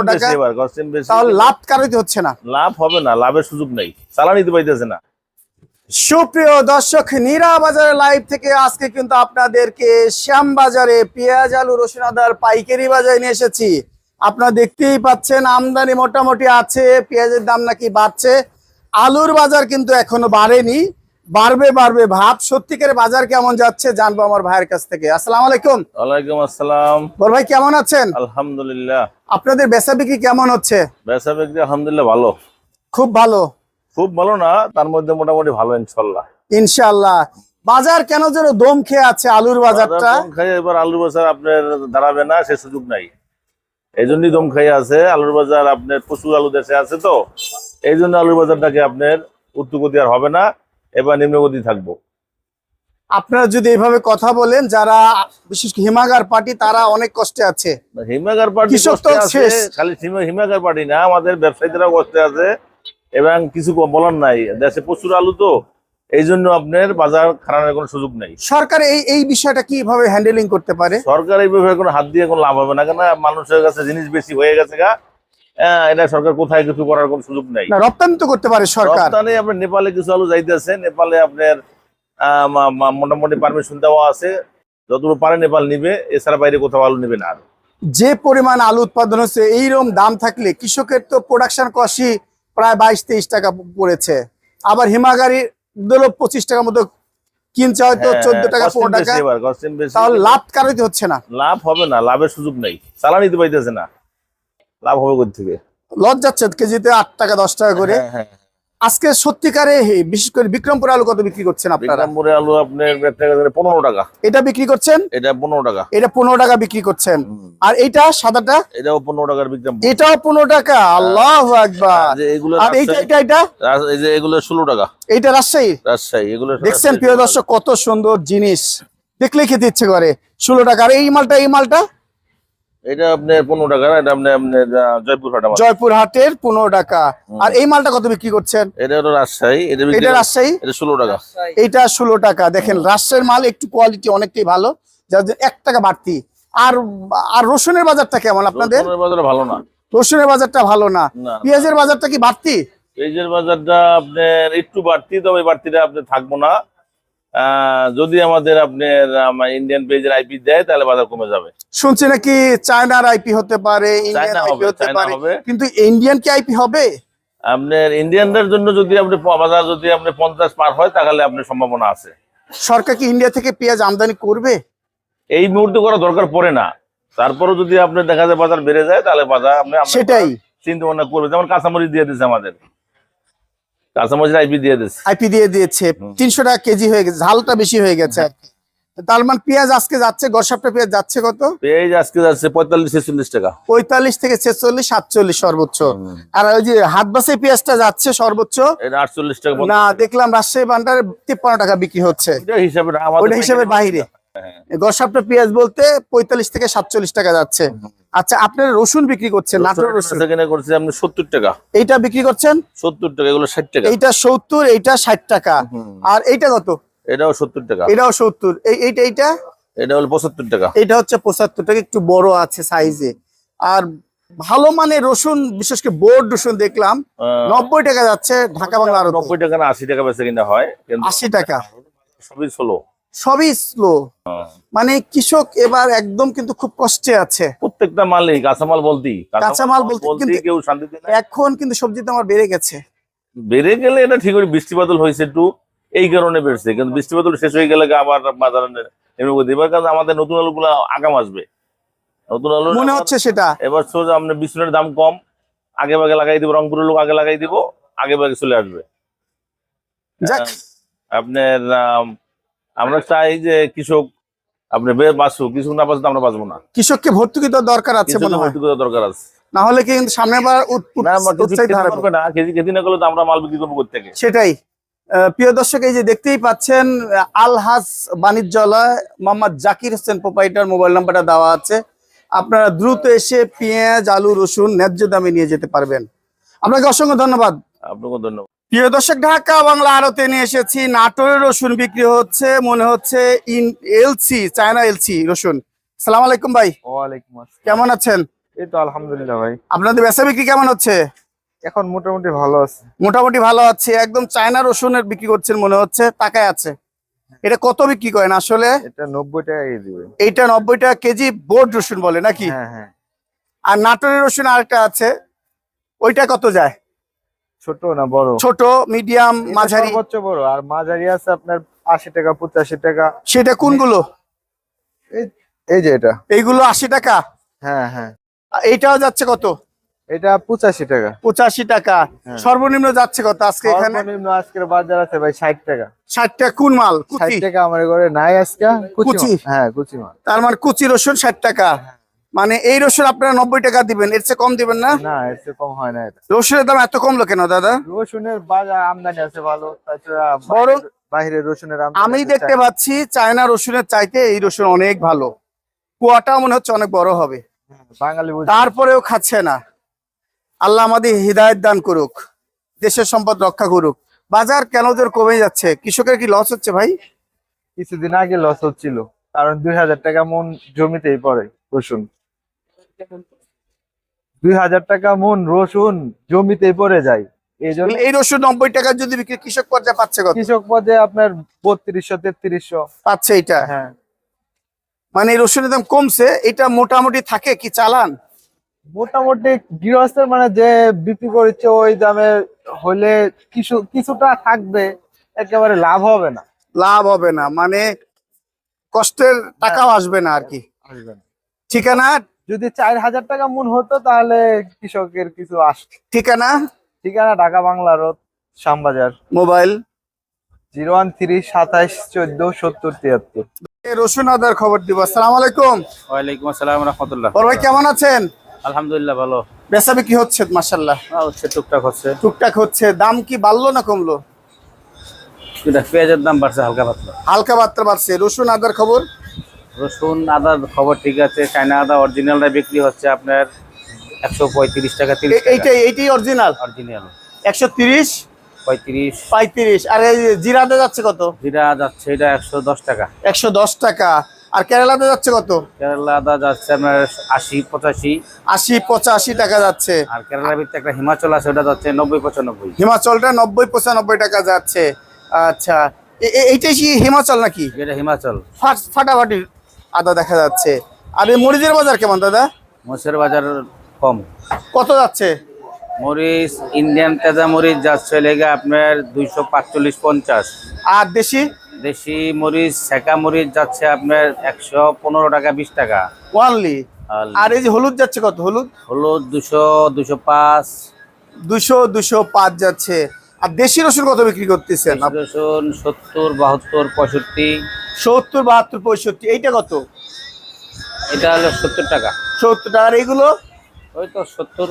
টাকা বেশি এবার তাহলে লাভ কারোই হচ্ছে না। লাভ হবে না লাভের সুযোগ নেই। চালান নিতে পাইতেছে না। সুপ্রিয় দর্শক নীরা বাজারের লাইভ থেকে আজকে কিন্তু আপনাদেরকে শ্যাম বাজারে পেঁয়াজ আলু রসুন আদার পাইকারি বাজারে নিয়ে এসেছি। আপনারা দেখতেই পাচ্ছেন আমদানি মোটামুটি আছে পেঁয়াজের দাম নাকি বাড়ছে। আলুর বাজার কিন্তু এখনও বাড়েনি। বাড়বে বাড়বে। ভাব সত্যিকারের বাজার কেমন যাচ্ছে জানব আমার ভাইয়ের কাছ থেকে। আসসালামু আলাইকুম। ওয়ালাইকুম আসসালাম। বল ভাই কেমন আছেন? আলহামদুলিল্লাহ। আপনাদের বেচা বিক্রি কেমন হচ্ছে? বেচা বিক্রি আলহামদুলিল্লাহ ভালো। খুব ভালো। খুব ভালো না তার মধ্যে মোটামুটি ভালো ইনশাল্লাহ ইনশাআল্লাহ। বাজার কেন যেন দম খেয়ে আছে আলুর বাজারটা? বাজার দম খাইয়ে এবার আলুর বাজার আপনার দাঁড়াবে না সে সুযোগ নাই। এই জন্যই দম খাইয়ে আছে। আলুর বাজার আপনার প্রচুর আলু দেশে আছে তো। এই জন্য আলুর বাজারটাকে আপনার উত্তরগতি আর হবে না। এবার নিম্নগতি থাকব। আপনারা যদি এইভাবে কথা বলেন যারা বিশেষ হিমাগার পার্টি তারা অনেক কষ্টে আছে। হিমাগার পার্টি খালি হিমা- হিমাগার পার্টি না আমাদের ব্যবসায়ীদেরাও কষ্টে আছে এবং কিছু বলার নাই। দেশে প্রচুর আলু তো এই জন্য আপনার বাজার খারানোর কোনো সুযোগ নাই। সরকার এই এই বিষয়টা কীভাবে হ্যান্ডেলিং করতে পারে? সরকার এই ব্যাপারে কোনো হাত দিয়ে কোনো লাভ হবে না কেন মানুষের কাছে জিনিস বেশি হয়ে গেছে গা এটা সরকার কোথায় কিছু করার কোনো সুযোগ নাই। রপ্তানি তো করতে পারে সরকার। রপ্তানি আপনার নেপালে কিছু আলু যাইতেছে নেপালে আপনার মোটামুটি পারমিশন দেওয়া আছে। যতটুকু পারে নেপাল নিবে এছাড়া বাইরে কোথাও আলু নিবে না আর। যে পরিমাণ আলু উৎপাদন হচ্ছে এইরকম দাম থাকলে কৃষকের তো প্রোডাকশন কষি প্রায় বাইশ তেইশ টাকা পড়েছে। আবার হিমাগারি দিল পঁচিশ টাকার মতো কিনছে হয়তো হ্যাঁ, চোদ্দ টাকা পনেরো টাকা। তাহলে লাভ কারোই হচ্ছে না। লাভ হবে না লাভের সুযোগ নেই। চালা নিতে পাইতেছে না। লাভ হবে কোথা থেকে? লস যাচ্ছে কেজিতে আট টাকা দশ টাকা করে। হ্যাঁ, হ্যাঁ। আজকে সত্যিকারে বিশেষ করে বিক্রমপুর আলু কত বিক্রি করছেন আপনারা? বিক্রমপুরে আলু আপনার পনেরো টাকা। এটা বিক্রি করছেন? এটা পনেরো টাকা। এটা পনেরো টাকা বিক্রি করছেন। আর এইটা সাদাটা? এটাও পনেরো টাকার বিক্রমপুর। এটাও পনেরো টাকা আল্লাহ একবার এগুলো আর এইটা এটা এটা এগুলো ষোলো টাকা। এইটা রাজশাহী? রাজশাহী এগুলো দেখছেন প্রিয় দর্শক কত সুন্দর জিনিস। দেখলেই খেতে ইচ্ছে করে। ষোলো টাকা। আর এই মালটা এই মালটা? এটা আপনার পনেরো টাকা এটা আপনার আপনার আহ, জয়পুর হাট আমার। জয়পুর হাটের পনেরো টাকা। আর এই মালটা কত বিক্রি করছেন? এটা হলো রাজশাহী এটা এটা রাজশাহী? এটা ষোলো টাকা। এইটা ষোলো টাকা। দেখেন রাজশাহীর মাল একটু কোয়ালিটি অনেকটাই ভালো। যার এক টাকা বাড়তি। আর আর রসুনের বাজারটা কেমন আপনাদের? রসুনের বাজারে ভালো না। রসুনের বাজারটা ভালো না। পেঁয়াজের বাজারটা কি বাড়তি? পেঁয়াজের বাজারটা আপনার একটু বাড়তি তবে বাড়তিটা আপনি থাকব না। যদি আমাদের আপনার ইন্ডিয়ান পেঁয়াজের আইপি দেয় তাহলে বাজার কমে যাবে। শুনছি নাকি চায়নার আইপি হতে পারে কিন্তু ইন্ডিয়ান কি আইপি হবে? আপনার ইন্ডিয়ানদের জন্য যদি আপনি বাজার যদি আপনি পঞ্চাশ পার হয় তাহলে আপনার সম্ভাবনা আছে। সরকার কি ইন্ডিয়া থেকে পেঁয়াজ আমদানি করবে? এই মুহূর্তে করা দরকার পড়ে না। তারপরেও যদি আপনি দেখা যায় বাজার বেড়ে যায় তাহলে বাজার আপনি সেটাই। চিন্তা ভাবনা করবে। যেমন কাঁচামরিচ দিয়ে দিচ্ছে আমাদের। কাঁচামরিচ আইপি দিয়ে দিচ্ছে আইপি দিয়ে দিয়েছে। তিনশো টাকা কেজি হয়ে গেছে ঝালটা বেশি হয়ে গেছে আর কি। তার মানে পেঁয়াজ আজকে যাচ্ছে গড়সাপটা পেঁয়াজ যাচ্ছে কত? পেঁয়াজ আজকে যাচ্ছে পঁয়তাল্লিশ ছেচল্লিশ টাকা। পঁয়তাল্লিশ থেকে ছেচল্লিশ সাতচল্লিশ সর্বোচ্চ। আর ওই যে হাত বাসে পেঁয়াজটা যাচ্ছে সর্বোচ্চ? আটচল্লিশ টাকা না দেখলাম রাজশাহী বান্ডারে তিপ্পান্ন টাকা বিক্রি হচ্ছে। হিসাবে ওটা বাইরে। হ্যাঁ। গড়সাপটা পেঁয়াজ বলতে পঁয়তাল্লিশ থেকে সাতচল্লিশ টাকা যাচ্ছে। আচ্ছা আপনারা রসুন বিক্রি করছেন নাটোর রসুন। আপনি সত্তর টাকা। এইটা বিক্রি করছেন? সত্তর টাকা এগুলো ষাট টাকা। এইটা সত্তর এইটা ষাট টাকা। আর এইটা কত? এটাও সত্তর টাকা। এটাও সত্তর। এইটা এইটা? এটা হলো পঁচাত্তর টাকা। এটা হচ্ছে পঁচাত্তর টাকা একটু বড় আছে সাইজে। আর ভালো মানে রসুন বিশেষ করে বোর্ড রসুন দেখলাম নব্বই টাকা যাচ্ছে ঢাকা বাংলা নব্বই টাকা না আশি টাকা বেচে কিনা হয় আশি টাকা। সবই ষোলো। সবই স্লো মানে কৃষক এবার একদম কিন্তু খুব কষ্টে আছে। প্রত্যেকটা মালই কাঁচামাল বলতেই কাঁচামাল বলতে কিন্তু- কেউ শান্তিতে। এখন কিন্তু সবজির দাম আর বেড়ে গেছে। বেড়ে গেলে এটা ঠিক আছে বৃষ্টি বাদল হয়েছে একটু এই কারণে বেড়েছে। কিন্তু বৃষ্টি বাদল শেষ হয়ে গেলে আবার বাজার নেমে গেছে। এবার কারণ আমাদের নতুন আলুগুলো আগাম আসবে। নতুন আলু মনে হচ্ছে সেটা। এবার সোজা আপনার বিছুনের দাম কম। আগে ভাগে লাগাই দিব রংপুরের লোক আগে লাগাই দিব আগে ভাগে চলে আসবে। যাক। আপনার আম, আমরা চাই যে কৃষক আপনি বে বাঁচুক কৃষক না বাঁচতে আমরা বাঁচবো না। কৃষককে ভর্তুকি দেওয়ার দরকার আছে কৃষকের মনে হয়। ভর্তি করার দরকার আছে। না হলে কিন্তু সামনে বার কিছু উৎসাহিত খেতে না। কেজি কেজি না করলে তো আমরা মাল বিক্রি করব কোথেকে সেটাই। প্রিয় দর্শক এই যে দেখতেই পাচ্ছেন আলহাজ বাণিজ্যালয় মোহাম্মদ জাকির হোসেন প্রোপাইটার মোবাইল নাম্বারটা দেওয়া আছে। আপনারা দ্রুত এসে পেঁয়াজ আলু রসুন ন্যায্য দামে নিয়ে যেতে পারবেন। আপনাকে অসংখ্য ধন্যবাদ। আপনাকে ধন্যবাদ। প্রিয় দর্শক ঢাকা বাংলা আড়তে নিয়ে এসেছি। নাটোরের রসুন বিক্রি হচ্ছে মনে হচ্ছে ইন এলসি চায়না এলসি রসুন। সালাম আলাইকুম ভাই। ওয়ালাইকুম আসসালাম। কেমন আছেন? এই তো আলহামদুলিল্লাহ ভাই। আপনাদের বেচা বিক্রি কেমন হচ্ছে? এখন মোটামুটি ভালো আছে। মোটামুটি ভালো আছে। একদম চায়না রসুনের বিক্রি করছেন মনে হচ্ছে টাকায় আছে। এটা কত বিক্রি করেন আসলে? এটা নব্বই টাকা কেজি এইটা নব্বই টাকা কেজি বোর্ড রসুন বলে নাকি? হ্যাঁ হ্যাঁ। আর নাটোরের রসুন আরেকটা আছে ওইটা কত যায়? ছোট না বড়? ছোট মিডিয়াম মাঝারি। সর্বোচ্চ বড় আর মাঝারি আছে আপনার আশি টাকা পঁচাশি টাকা। সেটা কোনগুলো? এই এই যে এটা। এইগুলো আশি টাকা? হ্যাঁ হ্যাঁ। এইটাও যাচ্ছে কত? এটা পঁচাশি টাকা। পঁচাশি টাকা। হ্যাঁ। সর্বনিম্ন যাচ্ছে কত আজকে এখানে? সর্বনিম্ন আজকের বাজার আছে ভাই ষাট টাকা। ষাট টাকা কোন মাল? ষাট টাকা আমার ঘরে নাই আজকে কুচি? কুচি? হ্যাঁ কুচি মাল। তার মানে কুচি রসুন ষাট টাকা। মানে এই রসুন আপনারা নব্বই টাকা দিবেন এর চেয়ে কম দিবেন না? না এর চেয়ে কম হয় না রসুনের দাম এত কমলো কেন দাদা? রসুনের বাজার আমদানি আছে ভালো বরং- রসুনের আমি দেখতে পাচ্ছি চায়না রসুনের চাইতে এই রসুন অনেক ভালো। কুয়াটা মনে হচ্ছে অনেক বড় হবে। বাঙালি তারপরেও খাচ্ছে না। আল্লাহ আমাদের হৃদায়ত দান করুক দেশের সম্পদ রক্ষা করুক। বাজার কেন তোর কমে যাচ্ছে? কৃষকের কি লস হচ্ছে ভাই? কিছুদিন আগে লস হচ্ছিল কারণ দুই হাজার টাকা মন জমিতেই পড়ে রসুন। দুই হাজার টাকা মন রসুন জমিতেই পড়ে যায়। এই জন্য এই রসুন নব্বই টাকা যদি বিক্রি কৃষক পর্যায়ে পাচ্ছে কত? কৃষক পদে আপনার বত্রিশশো তেত্রিশশো। পাচ্ছে এটা? হ্যাঁ। মানে রসুনের দাম কমছে এটা মোটামুটি থাকে কি চালান? মোটামুটি গৃহস্থের মানে যে বিক্রি করছে ওই দামে হলে কিছু কিছুটা থাকবে একেবারে লাভ হবে না। লাভ হবে না মানে কষ্টের টাকাও আসবে না আর কি। ঠিকানা যদি চার হাজার টাকা মন হতো তাহলে কৃষকের কিছু আসতো। ঠিকানা? ঠিকানা Dhaka Bangla road Shyambazar. Mobile? Zero one three সাতাইশ চোদ্দ সত্তর তিয়াত্তর। রসুন আদার খবর দিব। আসসালাম আলাইকুম। ওয়ালাইকুম আসসালাম রহমতুল্লাহ। বড় ভাই কেমন আছেন? আলহামদুলিল্লাহ ভালো। বেচা বিক্রি হচ্ছে মাসাল্লাহ আহ, হচ্ছে টুকটাক হচ্ছে। টুকটাক হচ্ছে। দাম কি বাড়লো না কমলো? পেঁয়াজের দাম বাড়ছে হালকা পাতলা। হালকা মাত্রা বাড়ছে। রসুন আদার খবর? রসুন আদার খবর ঠিক আছে চায়না আদা অরিজিনালটা বিক্রি হচ্ছে আপনার একশো পঁয়ত্রিশ টাকা তিরিশ এইটাই এইটাই অরিজিনাল অরিজিনাল একশো তিরিশ? পঁয়ত্রিশ। পঁয়ত্রিশ। আর জিরাতে যাচ্ছে কত? জিরা যাচ্ছে এটা একশো দশ টাকা। একশো দশ টাকা। আর কেরালাতে যাচ্ছে কত? কেরালা আদা যাচ্ছে আপনার আশি পঁচাশি। আশি পঁচাশি টাকা যাচ্ছে। আর কেরালার ভিতরে একটা হিমাচল আছে ওটা যাচ্ছে নব্বই পঁচানব্বই। হিমাচলটা নব্বই পঁচানব্বই টাকা যাচ্ছে। আচ্ছা। এইটাই কি হিমাচল নাকি? যেটা হিমাচল। ফাট- ফাটাফাটি। আদা দেখা যাচ্ছে। আর এই মরিচের বাজার কেমন দাদা? মরিচের বাজার কম। কত যাচ্ছে? মরিচ ইন্ডিয়ান তেজা মরিচ যাচ্ছে লেগে আপনার দুইশো পাঁচচল্লিশ পঞ্চাশ। আর দেশি? দেশি মরিচ সেকা মরিচ যাচ্ছে আপনার একশো পনেরো টাকা বিশ টাকা। ওয়ানলি আর আর এই যে হলুদ যাচ্ছে কত হলুদ? হলুদ দুশো দুশো পাঁচ। দুশো দুশো পাঁচ যাচ্ছে। আর দেশি রসুন কত বিক্রি করতেছেন? রসুন সত্তর বাহাত্তর পঁয়ষট্টি। সত্তর বাহাত্তর পঁয়ষট্টি এইটা কত? এটা হলো সত্তর টাকা। সত্তর টাকার এইগুলো ওই তো সত্তর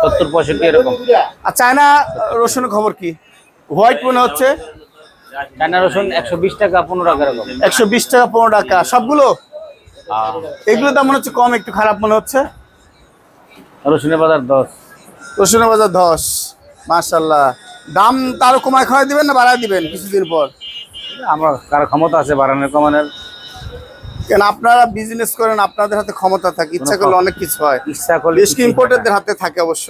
সত্তর পঁয়ষট্টি এরকম। আর চায়না রসুনের খবর কি? হোয়াইট মনে হচ্ছে। চায়না রসুন একশো বিশ টাকা পনেরো টাকা এরকম। একশো বিশ টাকা পনেরো টাকা। সবগুলো? এগুলো দাম মনে হচ্ছে কম একটু খারাপ মনে হচ্ছে। রসুনের বাজার দশ। রসুনের বাজার দশ। মার্শাল্লাহ দাম তারও কমায় খাওয়াই দিবেন না বাড়ায় দিবেন কিছুদিন পর? আমার কার ক্ষমতা আছে বাড়ানোর কমানোর? কেন আপনারা বিজনেস করেন আপনাদের হাতে ক্ষমতা থাকে ইচ্ছা করলে অনেক কিছু হয়। ইচ্ছা করলে ইম্পোর্টারদের হাতে থাকে অবশ্য।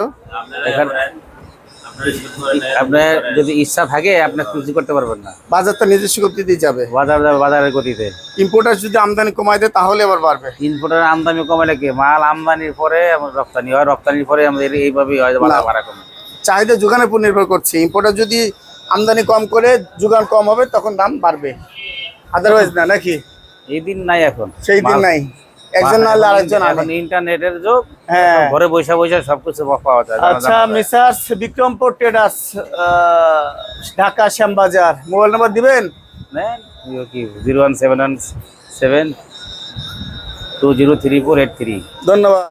আপনার যদি ইচ্ছা থাকে আপনার কিছু করতে পারবেন না। বাজারটা নিজস্ব গতিতেই যাবে। বাজার যাবে বাজারের গতিতে। ইম্পোর্টার যদি আমদানি কমায় দেয় তাহলে আবার বাড়বে। ইনপুটের আমদানি কমালে কি? মাল আমদানির পরে রপ্তানি হয় রপ্তানির পরে আমাদের এইভাবেই হয় বাজার কমে। চাহিদা যোগানের উপর নির্ভর করছে। ইম্পোর্টার যদি আমদানি কম করে যোগান কম হবে তখন দাম বাড়বে। আদারওয়াইজ না নাকি? এই দিন নাই এখন। সেই দিন নাই। একজন না হলে আরেকজন এখন ইন্টারনেটের যুগ হ্যাঁ। ঘরে বৈশা বৈশা সবকিছু পাওয়া যায়। আচ্ছা। Messrs Bikrampur traders Dhaka Shyambazar. Mobile number দিবেন? নেন কি zero one seven one seven two zero three four eight three. ধন্যবাদ।